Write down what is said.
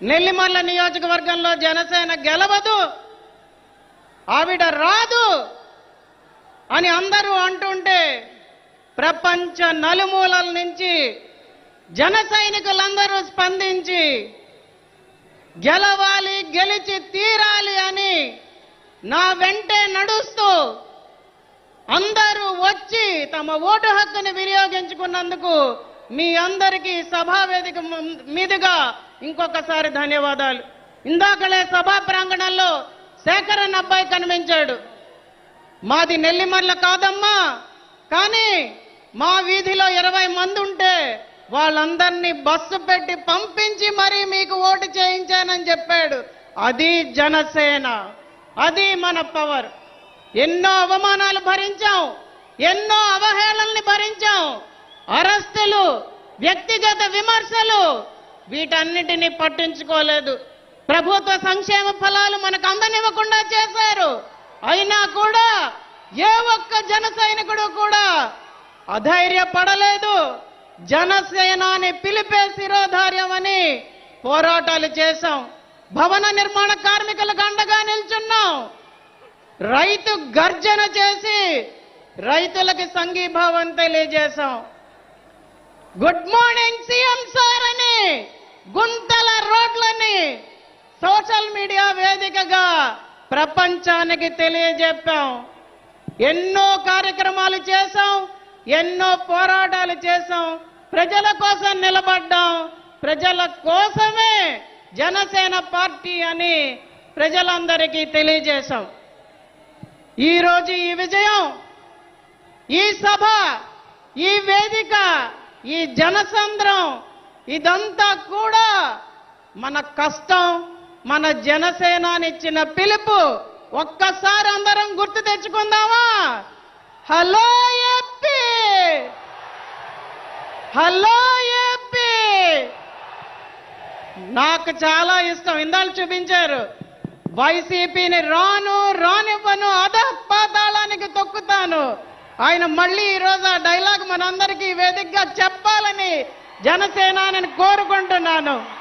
నెల్లిమల్ల నియోజకవర్గంలో జనసేన గెలవదు ఆవిడ రాదు అని అందరూ అంటుంటే ప్రపంచ నలుమూలల నుంచి జన సైనికులందరూ స్పందించి గెలవాలి గెలిచి తీరాలి అని నా వెంటే నడుస్తూ అందరూ వచ్చి తమ ఓటు హక్కుని వినియోగించుకున్నందుకు మీ అందరికీ సభా వేదిక మీదుగా ఇంకొకసారి ధన్యవాదాలు. ఇందాకలే సభా ప్రాంగణంలో శేఖరన్ అబ్బాయి కనిపించాడు. మాది నెల్లిమర్ల కాదమ్మా. కానీ మా వీధిలో ఇరవై మంది ఉంటే వాళ్ళందరినీ బస్సు పెట్టి పంపించి మరీ మీకు ఓటు చేయించానని చెప్పాడు. అది జనసేన. అది మన పవర్. ఎన్నో అవమానాలు భరించాం. ఎన్నో అవహేళనని భరించాం. అరెస్టులు వ్యక్తిగత విమర్శలు వీటన్నిటిని పట్టించుకోలేదు. ప్రభుత్వ సంక్షేమ ఫలాలు మనకు అందనివ్వకుండా చేశారు. అయినా కూడా ఏ ఒక్క జన సైనికుడు కూడా అధైర్యపడలేదు. జనసేనాని పిలిపే శిరోధార్యం అని పోరాటాలు చేశాం. భవన నిర్మాణ కార్మికులకు అండగా నిల్చున్నాం. రైతు గర్జన చేసి రైతులకి సంఘీభావం తెలియజేశాం. గుడ్ మార్నింగ్ సీఎం సార్ అని గుంతల రోడ్లని సోషల్ మీడియా వేదికగా ప్రపంచానికి తెలియజెప్పాం. ఎన్నో కార్యక్రమాలు చేశాం ఎన్నో పోరాటాలు చేశాం. ప్రజల కోసం నిలబడ్డాం. ప్రజల కోసమే జనసేన పార్టీ అని ప్రజలందరికీ తెలియజేశాం. ఈరోజు ఈ విజయం ఈ సభ ఈ వేదిక ఈ జనసంద్రం ఇదంతా కూడా మన కష్టం మన జనసేనానిచ్చిన పిలుపు. ఒక్కసారి అందరం గుర్తు తెచ్చుకుందామా? Hello AP! Hello AP! నాకు చాలా ఇష్టం. ఇందాలు చూపించారు. వైసీపీని రాను రానివ్వను అదప్ప ఆయన మళ్ళీ ఈరోజు ఆ డైలాగ్ మనందరికీ వేదికగా చెప్పాలని జనసేనాని కోరుకుంటున్నాను.